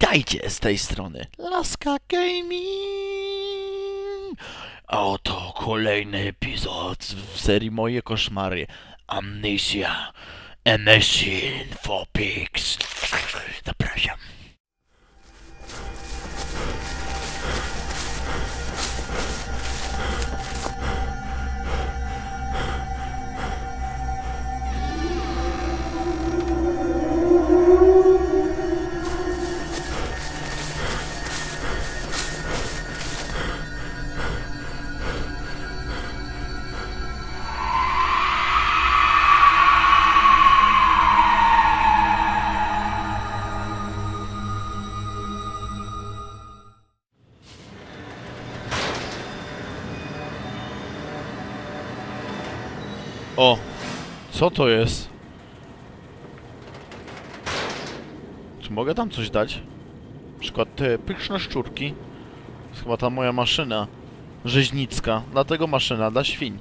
Witajcie z tej strony Laska Gaming! Oto kolejny epizod w serii Moje Koszmary Amnesia Machine for Pigs. Zapraszam. O! Co to jest? Czy mogę tam coś dać? Na przykład te pyszne szczurki. To jest chyba ta moja maszyna rzeźnicka. Dlatego maszyna dla świń.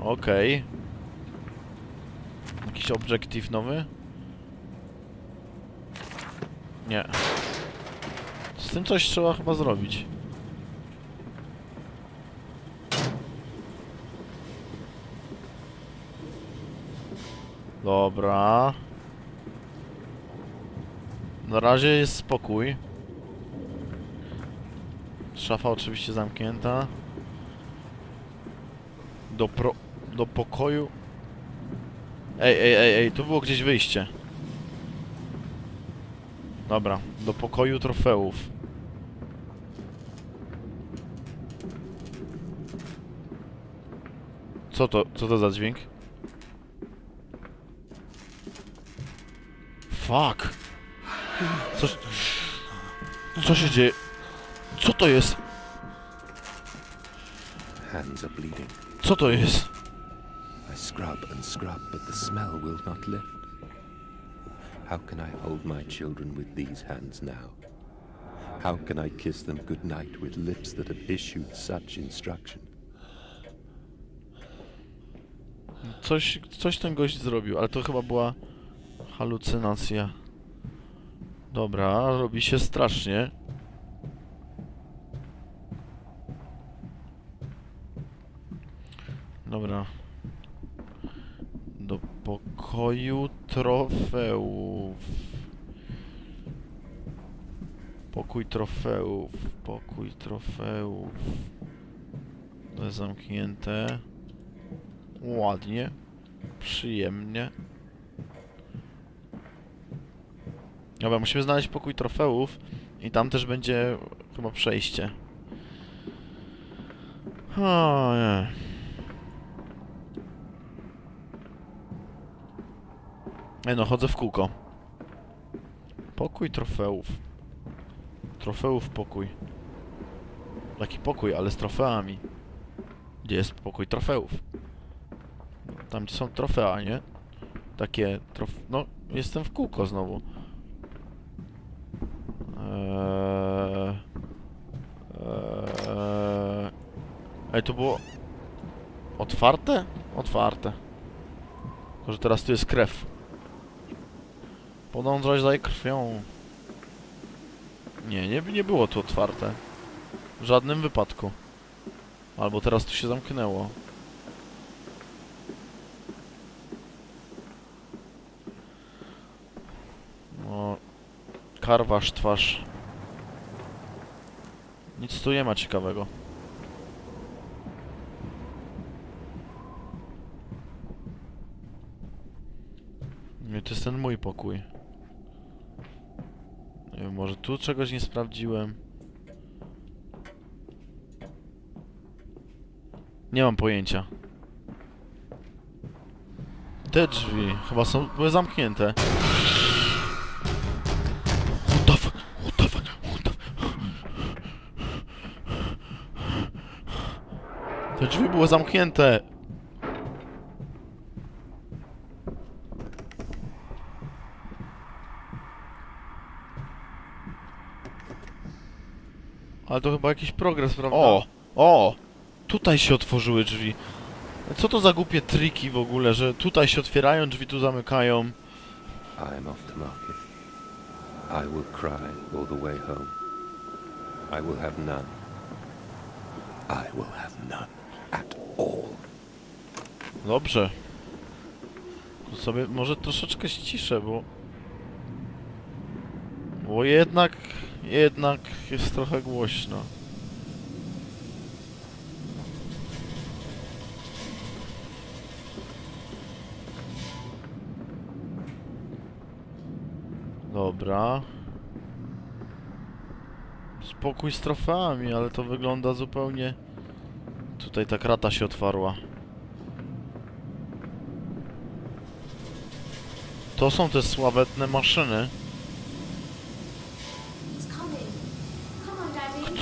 Okej. Jakiś obiektyw nowy? Nie. Z tym coś trzeba chyba zrobić. Dobra. Na razie jest spokój. Szafa oczywiście zamknięta. Do pro... do pokoju... Ej, ej, ej, ej, tu było gdzieś wyjście. Dobra, do pokoju trofeów. Co to, co to za dźwięk? Fuck. Co, co się dzieje? Co to jest? Hands are bleeding. Co to jest? I scrub and scrub, but the smell will not lift. How can I hold my children with these hands now? How can I kiss them goodnight with lips that have issued such instruction? Coś, coś ten gość zrobił, ale to chyba była halucynacja. Dobra, robi się strasznie. Dobra. Do pokoju trofeów. Pokój trofeów, pokój trofeów. To jest zamknięte. Ładnie. Przyjemnie. Dobra, musimy znaleźć pokój trofeów i tam też będzie chyba przejście. O, nie. Ej no, chodzę w kółko. Pokój trofeów. Trofeów pokój. Taki pokój, ale z trofeami. Gdzie jest pokój trofeów? Tam gdzie są trofea, nie? Takie trof... No, jestem w kółko znowu. Ej, to było... Otwarte? Otwarte. Tylko, że teraz tu jest krew. Podążać za krwią. Nie, nie, nie było tu otwarte. W żadnym wypadku. Albo teraz tu się zamknęło. No, karwasz twarz. Nic tu nie ma ciekawego. Nie, to jest ten mój pokój. Nie wiem, może tu czegoś nie sprawdziłem. Nie mam pojęcia. Te drzwi chyba są były zamknięte. Te drzwi były zamknięte. Ale to chyba jakiś progres, prawda? O! O! Tutaj się otworzyły drzwi. Co to za głupie triki w ogóle, że tutaj się otwierają, drzwi tu zamykają. I am off to market. I will cry all the way home. I will have none. I will have none at all. Dobrze. To sobie może troszeczkę ściszę, bo... Bo jednak... Jednak jest trochę głośno. Dobra. Spokój z trofeami, ale to wygląda zupełnie... Tutaj ta krata się otwarła. To są te sławetne maszyny.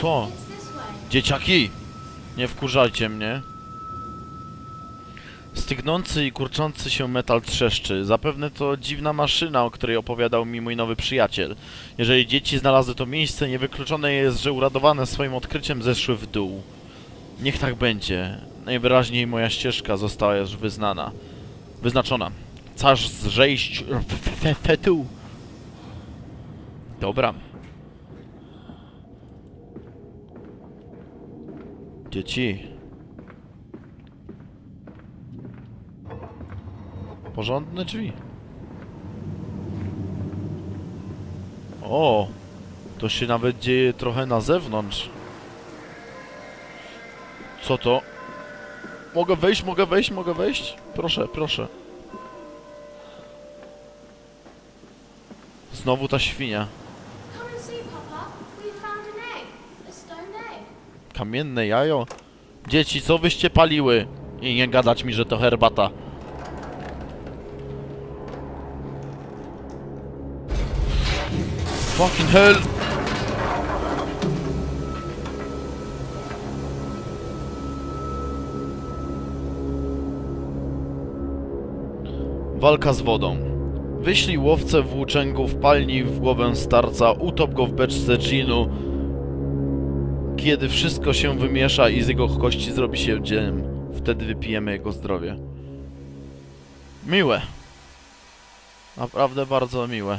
Way. Dzieciaki! Nie wkurzajcie mnie. Stygnący i kurczący się metal trzeszczy. Zapewne to dziwna maszyna, o której opowiadał mi mój nowy przyjaciel. Jeżeli dzieci znalazły to miejsce, niewykluczone jest, że uradowane swoim odkryciem zeszły w dół. Niech tak będzie. Najwyraźniej moja ścieżka została już wyznana. Wyznaczona. Czas zejść fetu. Dobra. Dzieci. Porządne drzwi. O! To się nawet dzieje trochę na zewnątrz. Co to? Mogę wejść, mogę wejść, mogę wejść? Proszę, proszę. Znowu ta świnia. Kamienne jajo? Dzieci, co wyście paliły? I nie gadać mi, że to herbata. Fucking hell! Walka z wodą. Wyślij łowcę włóczęgów, palnij w głowę starca, utop go w beczce ginu, kiedy wszystko się wymiesza i z jego kości zrobi się dziem, wtedy wypijemy jego zdrowie. Miłe. Naprawdę bardzo miłe.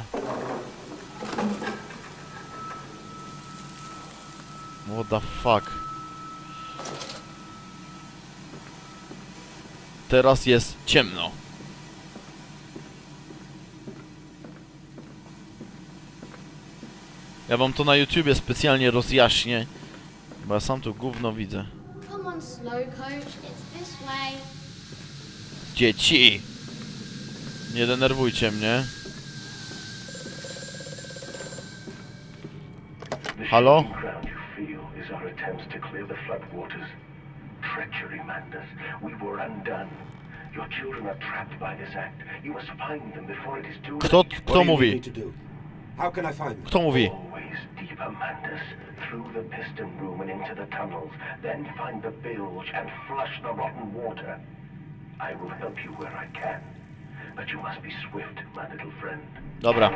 What the fuck? Teraz jest ciemno. Ja wam to na YouTubie specjalnie rozjaśnię, bo ja sam tu gówno widzę. Come on, Slowcoach. It's this way. Dzieci! Nie denerwujcie mnie. The Hello? shaking ground you feel is our attempts to clear the floodwaters. Treachery, Mandus. We were undone. Your children are trapped by this act. You must find them before it is too Kto, late. Kto mówi? Kto mówi? Deeper, Mandus. Through the piston room and into the tunnels. Then find the bilge and flush the rotten water. I will help you where I can. But you must be swift, my little friend. Dobra,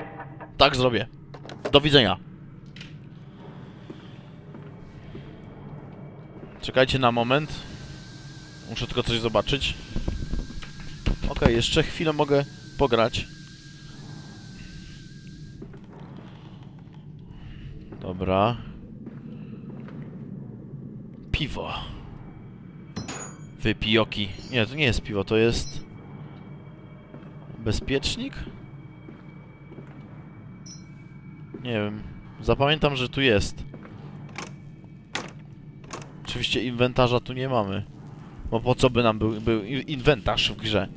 tak zrobię. Do widzenia. Czekajcie na moment. Muszę tylko coś zobaczyć. Okej, jeszcze chwilę mogę pograć. Dobra. Piwo. Wypijoki. Nie, to nie jest piwo, to jest... Bezpiecznik? Nie wiem. Zapamiętam, że tu jest. Oczywiście inwentarza tu nie mamy. Bo po co by nam był, był inwentarz w grze?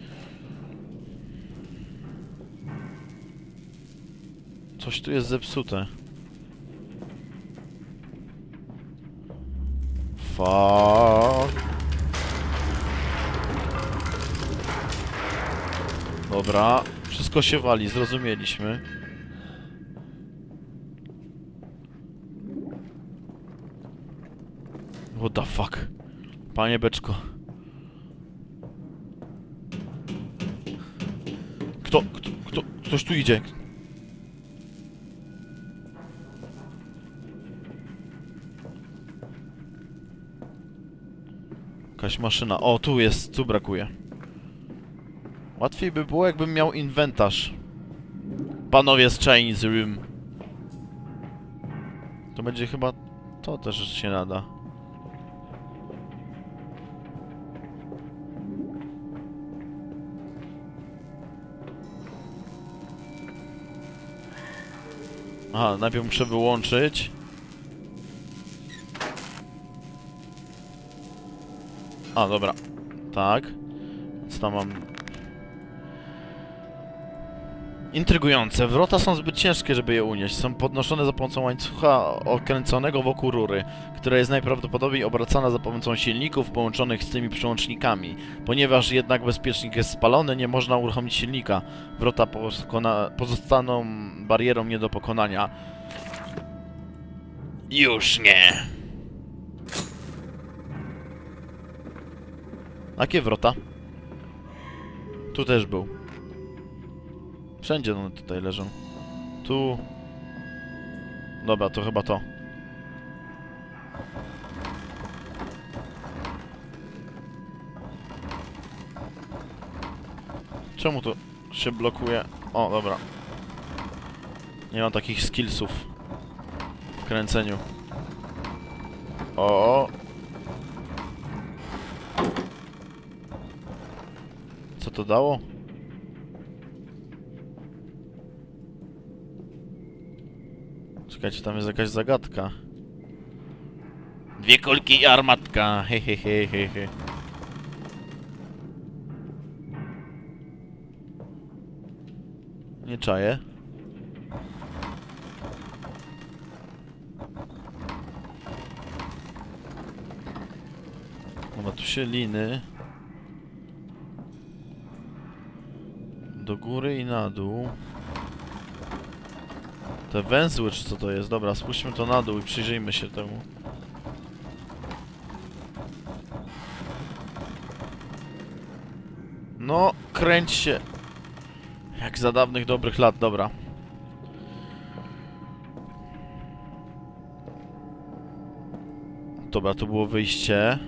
Coś tu jest zepsute. Fuck. Dobra, wszystko się wali, zrozumieliśmy. What the fuck? Panie beczko. Kto, kto, kto, ktoś tu idzie. Jakaś maszyna. O, tu jest, tu brakuje. Łatwiej by było, jakbym miał inwentarz. Panowie z Chinese Room. To będzie chyba... To też się nada. Aha, najpierw muszę wyłączyć. A, dobra. Tak. Więc tam mam... Intrygujące. Wrota są zbyt ciężkie, żeby je unieść. Są podnoszone za pomocą łańcucha okręconego wokół rury, która jest najprawdopodobniej obracana za pomocą silników połączonych z tymi przełącznikami. Ponieważ jednak bezpiecznik jest spalony, nie można uruchomić silnika. Wrota pozostaną barierą nie do pokonania. Już nie. Jakie wrota? Tu też był. Wszędzie one tutaj leżą. Tu. Dobra, to chyba to. Czemu to się blokuje? O, dobra. Nie mam takich skillsów w kręceniu. O. to dało? Czekajcie, tam jest jakaś zagadka. Dwie kulki i armatka. He, he, he, he, he. Nie czaję. Dobra, tu się liny. Do góry i na dół. Te węzły, czy co to jest? Dobra, spójrzmy to na dół i przyjrzyjmy się temu. No, kręć się. Jak za dawnych dobrych lat, dobra. Dobra, to było wyjście.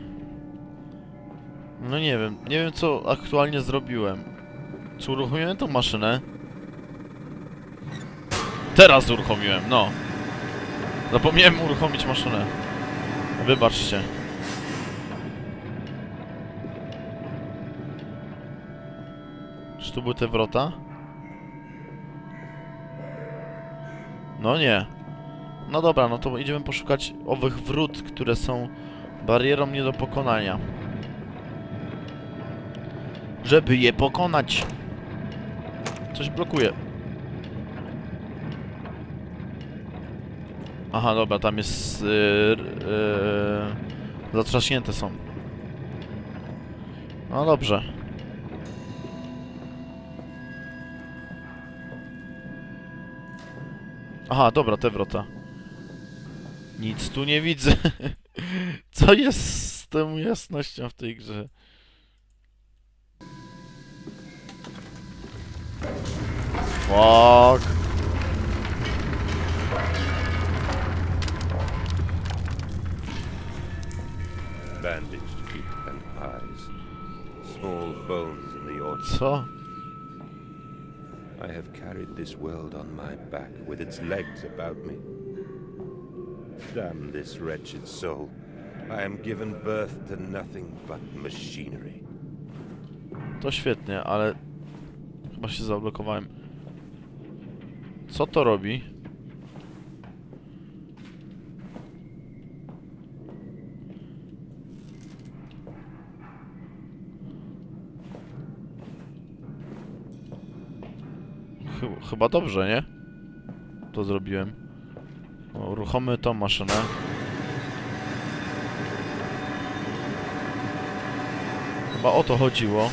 No nie wiem, nie wiem co aktualnie zrobiłem. Czy uruchomiłem tą maszynę? Teraz uruchomiłem, no. Zapomniałem uruchomić maszynę. Wybaczcie. Czy tu były te wrota? No nie. No dobra, no to idziemy poszukać owych wrót, które są barierą nie do pokonania. Żeby je pokonać. Coś blokuje. Aha, dobra, tam jest... Yy, yy, zatrzaśnięte są. No dobrze. Aha, dobra, te wrota. Nic tu nie widzę. Co jest z tą jasnością w tej grze? Fuck. Bandaged feet and eyes. Small bones in the orchard. Co? I have carried this world on my back with its legs about me. Damn this wretched soul. I am given birth to nothing but machinery. To świetnie, ale... Chyba się zablokowałem. Co to robi? Chy- chyba dobrze, nie? To zrobiłem. O, Uruchommy tą maszynę. Chyba o to chodziło.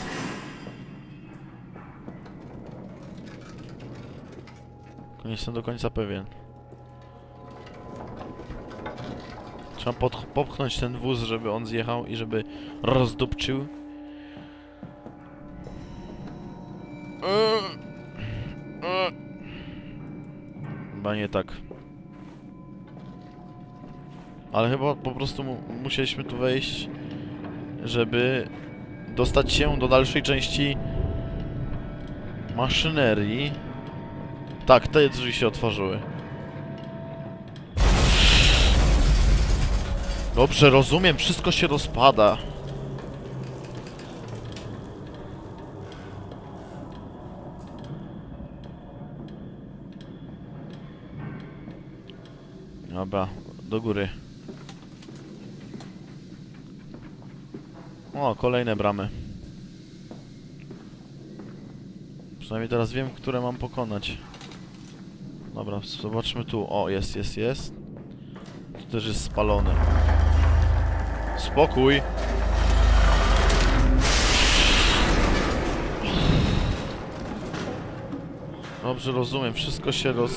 Nie jestem do końca pewien. Trzeba popchnąć ten wóz, żeby on zjechał i żeby rozdupczył. Chyba nie tak. Ale chyba po prostu mu musieliśmy tu wejść żeby dostać się do dalszej części maszynerii. Tak, te drzwi się otworzyły. Dobrze, rozumiem, wszystko się rozpada. Dobra, do góry. O, kolejne bramy. Przynajmniej teraz wiem, które mam pokonać. Dobra, zobaczmy tu. O, jest, jest, jest. Tu też jest spalony. Spokój! Dobrze, rozumiem. Wszystko się roz...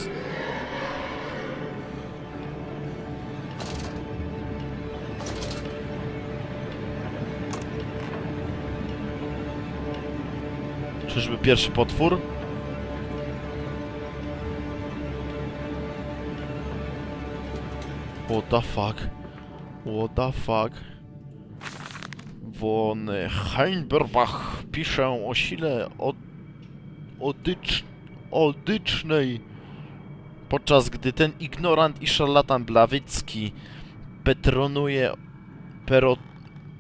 Czyżby pierwszy potwór? What the fuck? What the fuck? Von Heinberbach pisze o sile od... odycz... odycznej podczas gdy ten ignorant i szarlatan Blawycki petronuje pero...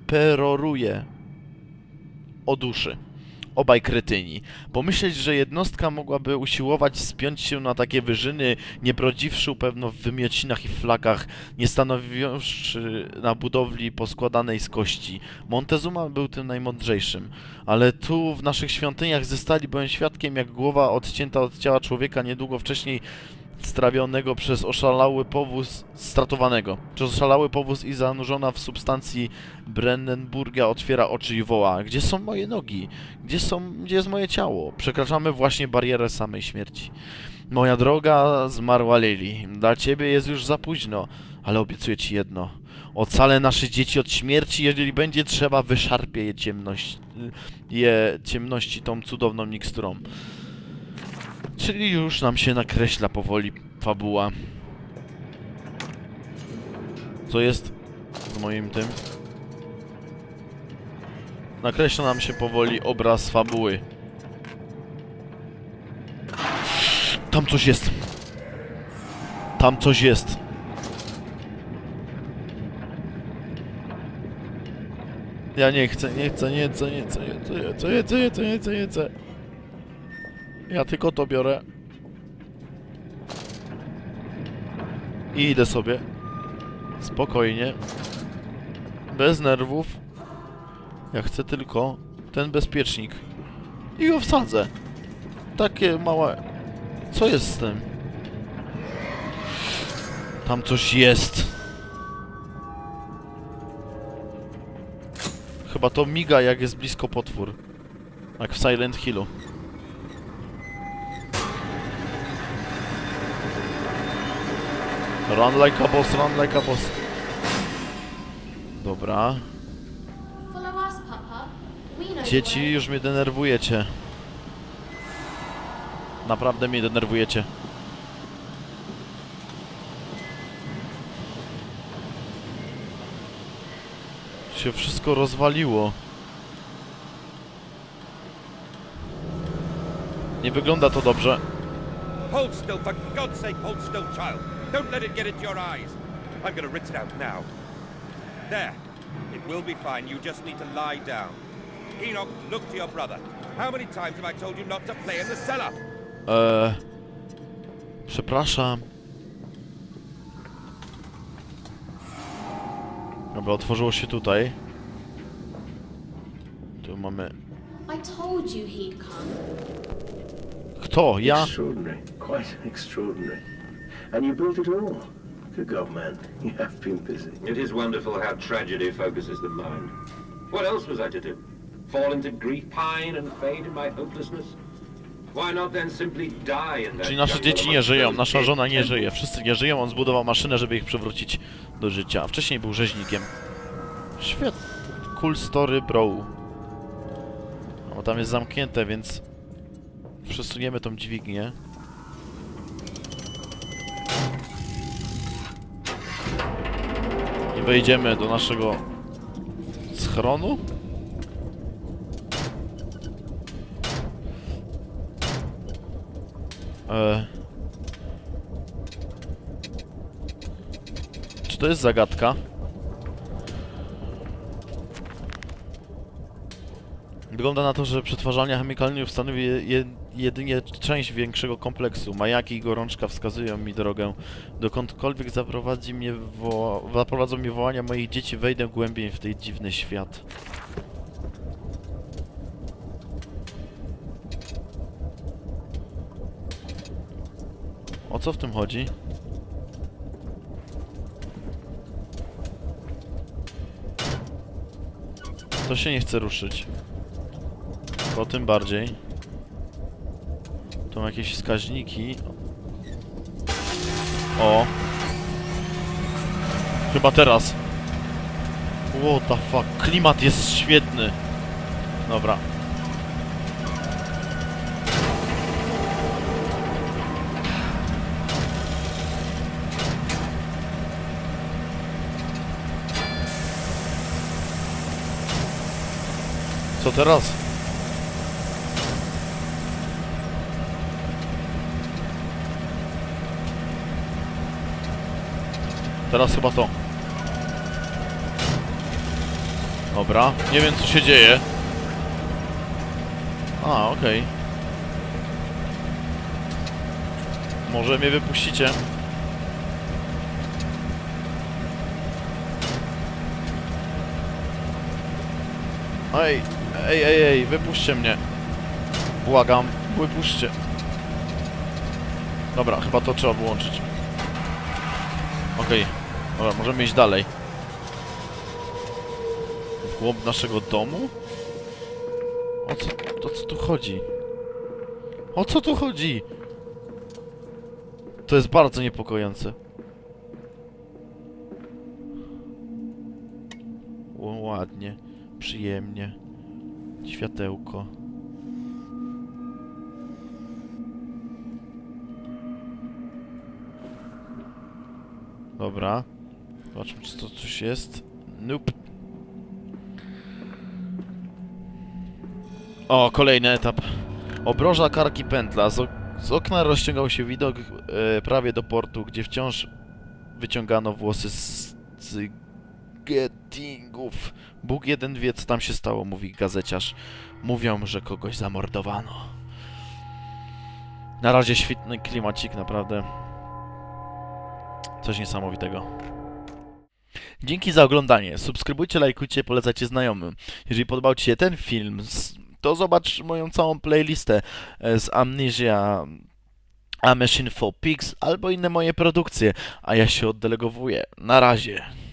peroruje o duszy. Obaj kretyni. Pomyśleć, że jednostka mogłaby usiłować spiąć się na takie wyżyny, nie brodziwszy pewno w wymiocinach i flakach, nie stanowiwszy na budowli poskładanej z kości. Montezuma był tym najmądrzejszym. Ale tu w naszych świątyniach ze stali byłem świadkiem, jak głowa odcięta od ciała człowieka niedługo wcześniej strawionego przez oszalały powóz stratowanego. Przez oszalały powóz i zanurzona w substancji Brennenburga otwiera oczy i woła. Gdzie są moje nogi? Gdzie są, gdzie jest moje ciało? Przekraczamy właśnie barierę samej śmierci. Moja droga zmarła Lili. Dla ciebie jest już za późno, ale obiecuję ci jedno. Ocalę nasze dzieci od śmierci, jeżeli będzie trzeba, wyszarpię je ciemność, je ciemności tą cudowną miksturą. Czyli już nam się nakreśla powoli fabuła. Co jest z moim tym? Nakreśla nam się powoli obraz fabuły. Tam coś jest. Tam coś jest. Ja nie chcę, nie chcę, nie chcę, nie chcę, nie chcę, nie chcę, nie chcę, nie chcę, nie chcę, nie chcę. Ja tylko to biorę. I idę sobie. Spokojnie. Bez nerwów. Ja chcę tylko ten bezpiecznik. I go wsadzę. Takie małe... Co jest z tym? Tam coś jest. Chyba to miga jak jest blisko potwór. Jak w Silent Hillu. Run like a boss, run like a boss. Dobra. Follow us, Papa. We know the Dzieci, już mnie denerwujecie. Naprawdę mnie denerwujecie. Się wszystko rozwaliło. Nie wygląda to dobrze. Hold still, for God's sake, hold still, child. Don't let it get into your eyes. I'm gonna rinse it out now. There. It will be fine. You just need to lie down. Enoch, look to your brother. How many times have I told you not to play in the cellar? Eee, przepraszam. Dobra, otworzyło się tutaj. Tu mamy... I told you he'd come. Kto? Ja? Extraordinary, quite extraordinary. And you built it all. Good God, man, you have been busy. It is wonderful how tragedy focuses the mind. What else was I to do? Fall into grief, pine, and fade in my hopelessness? Why not then simply die in that Czyli nasze dzieci nie żyją, nasza żona nie żyje, wszyscy nie żyją, on zbudował maszynę, żeby ich przywrócić do życia, a wcześniej był rzeźnikiem. Świetnie. Cool story, bro. O, tam jest zamknięte, więc przesuniemy tą dźwignię. Wejdziemy do naszego schronu? E... Czy to jest zagadka? Wygląda na to, że przetwarzalnia chemikalnych stanowi je, je, jedynie część większego kompleksu. Majaki i gorączka wskazują mi drogę. Dokądkolwiek zaprowadzi mnie wo zaprowadzą mnie wołania moich dzieci, wejdę głębiej w ten dziwny świat. O co w tym chodzi? To się nie chce ruszyć. To tym bardziej. Mam jakieś wskaźniki. O. Chyba teraz. What the fuck. Klimat jest świetny. Dobra. Co teraz? Teraz chyba to. Dobra, nie wiem co się dzieje. A, okej. Może mnie wypuścicie. Ej, ej, ej, ej, wypuśćcie mnie. Błagam, wypuśćcie. Dobra, chyba to trzeba wyłączyć. Okej, dobra, możemy iść dalej. W głąb naszego domu? O co, o co tu chodzi? O co tu chodzi? To jest bardzo niepokojące. Ładnie, przyjemnie. Światełko. Dobra. Zobaczmy, czy to coś jest. Nope. O, kolejny etap. Obroża karki pętla. Z, ok z okna rozciągał się widok e, prawie do portu, gdzie wciąż wyciągano włosy z, z gettingów. Bóg jeden wie, co tam się stało, mówi gazeciarz. Mówią, że kogoś zamordowano. Na razie świetny klimacik, naprawdę. Coś niesamowitego. Dzięki za oglądanie. Subskrybujcie, lajkujcie, polecajcie znajomym. Jeżeli podobał Ci się ten film, to zobacz moją całą playlistę e, z Amnesia, A Machine for Pigs albo inne moje produkcje, a ja się oddelegowuję. Na razie.